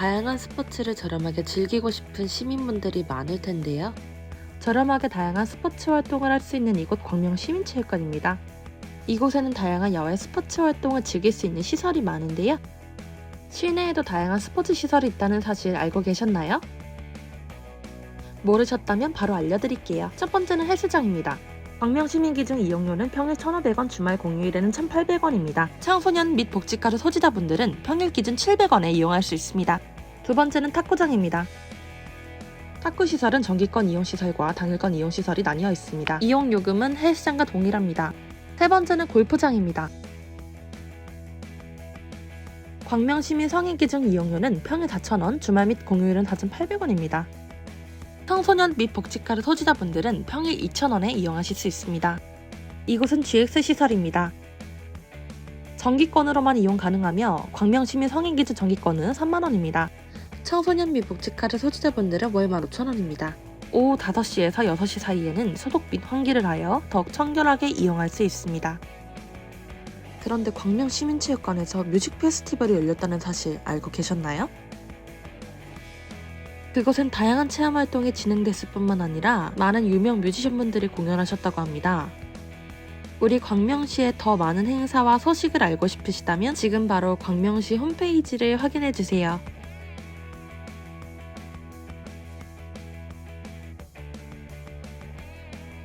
다양한 스포츠를 저렴하게 즐기고 싶은 시민분들이 많을 텐데요. 저렴하게 다양한 스포츠 활동을 할 수 있는 이곳 광명 시민체육관입니다. 이곳에는 다양한 야외 스포츠 활동을 즐길 수 있는 시설이 많은데요. 실내에도 다양한 스포츠 시설이 있다는 사실 알고 계셨나요? 모르셨다면 바로 알려드릴게요. 첫 번째는 헬스장입니다. 광명시민 기준 이용료는 평일 1,500원, 주말 공휴일에는 1,800원입니다. 청소년 및 복지가루 소지자분들은 평일 기준 700원에 이용할 수 있습니다. 두 번째는 탁구장입니다. 탁구 시설은 정기권 이용 시설과 당일권 이용 시설이 나뉘어 있습니다. 이용 요금은 헬스장과 동일합니다. 세 번째는 골프장입니다. 광명시민 성인 기준 이용료는 평일 4,000원, 주말 및 공휴일은 4,800원입니다. 청소년 및 복지카드 소지자분들은 평일 2,000원에 이용하실 수 있습니다. 이곳은 GX 시설입니다. 정기권으로만 이용 가능하며 광명시민 성인 기준 정기권은 3만원입니다. 청소년 및 복지카드 소지자분들은 월 15,000원입니다. 오후 5시에서 6시 사이에는 소독 및 환기를 하여 더욱 청결하게 이용할 수 있습니다. 그런데 광명 시민체육관에서 뮤직 페스티벌이 열렸다는 사실 알고 계셨나요? 그곳엔 다양한 체험 활동이 진행됐을 뿐만 아니라 많은 유명 뮤지션분들이 공연하셨다고 합니다. 우리 광명시의 더 많은 행사와 소식을 알고 싶으시다면 지금 바로 광명시 홈페이지를 확인해 주세요.